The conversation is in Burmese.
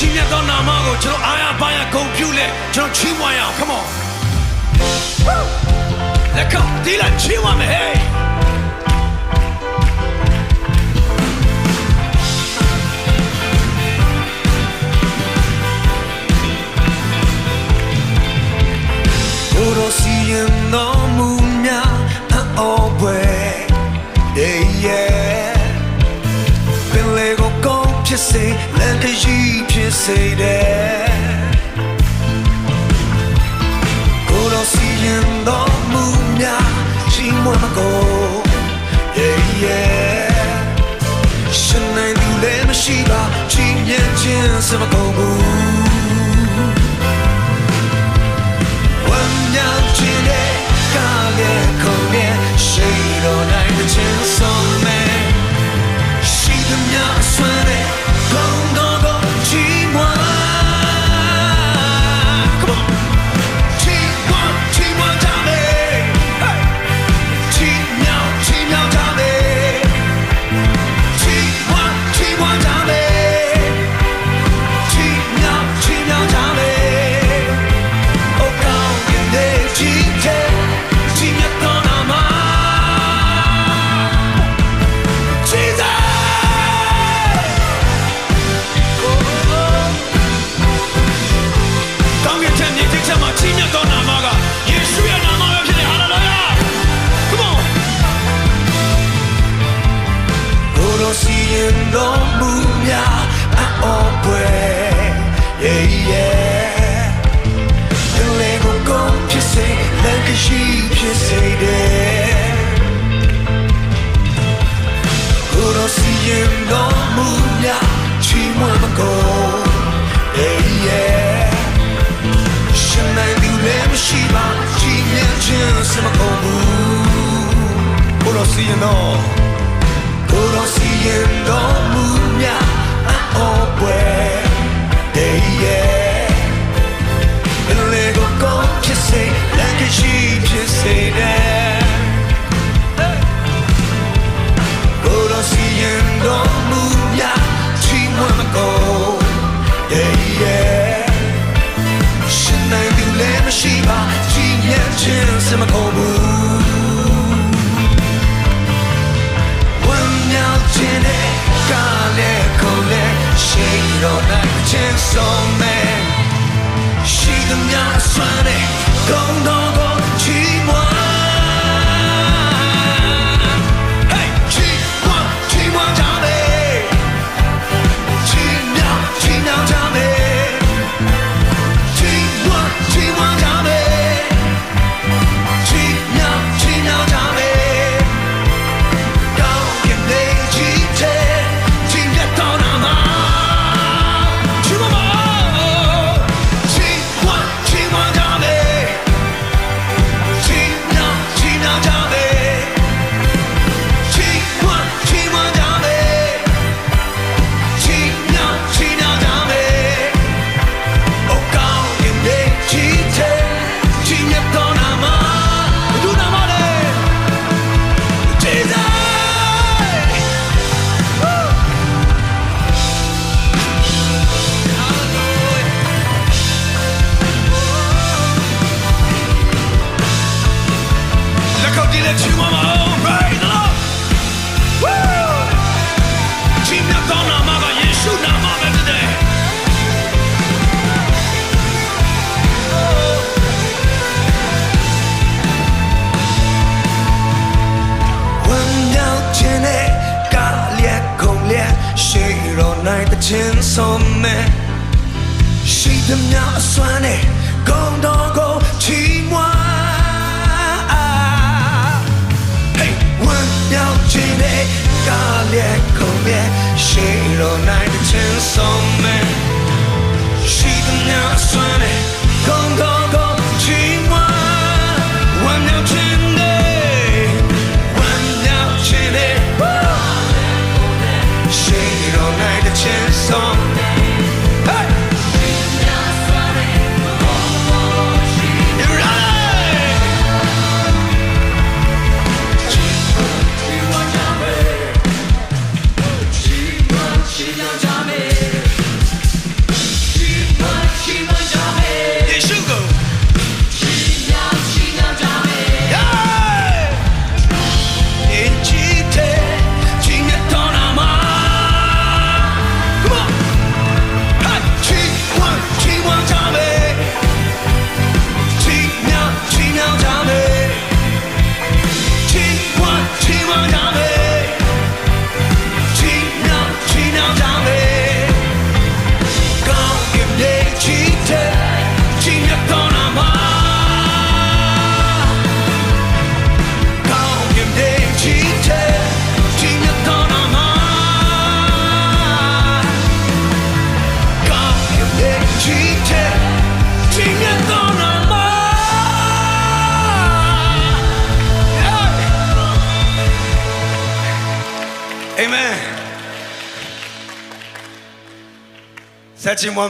ကြီးမြတ်သောနာမကိုကျွန်တော်အားရပါရဂုဏ်ပြုလက်ကျွန်တော်ချီးမွမ်းရအောင် come on လက်ကောဒီလာချီးမွမ်းမယ် hey ကိုယ်တော်စီရင်တော်မူများအော်ပွဲ yeah yeah ပင်လေကိုကောင်းဖြစ်စေလမ်းတကြီး ဖြစ်စေတဲ့ကိုယ်တော်စီရင်တော်မူများရှင်မမကို yeah yeah ရှင်နိုင်သူလည်းမရှိပါချင်းမြတ်ခြင်းစမကုန်ဘူး တော်စီရင်တော်မူများအော်ပွဲ yeah yeah ပင်လေကိုကောင်းဖြစ်စေလမ်းကရှိဖြစ်စေတဲ့ကိုယ်တော်စီရင်တော်မူများချီးမွမ်းမကို yeah yeah ရှင်နိုင်သူလည်းမရှိပါချီးမြှောက်ခြင်းစမကုန်ဘူးကိုယ်တော်စီရင်တော် ကိုယ် ရှိသမျှ ရှိသမျှအစွမ်းနဲ့ဂုဏ်တော်ကိုချီးမွမ်း Hey, one now Jimmy, God, yeah, come here, she don't like the chance on me. She the now sunny, come, go, go, Jimmy. One now Jimmy, one now Jimmy, she don't like the chance on me. Hey! Amen ဆက်ချင်မ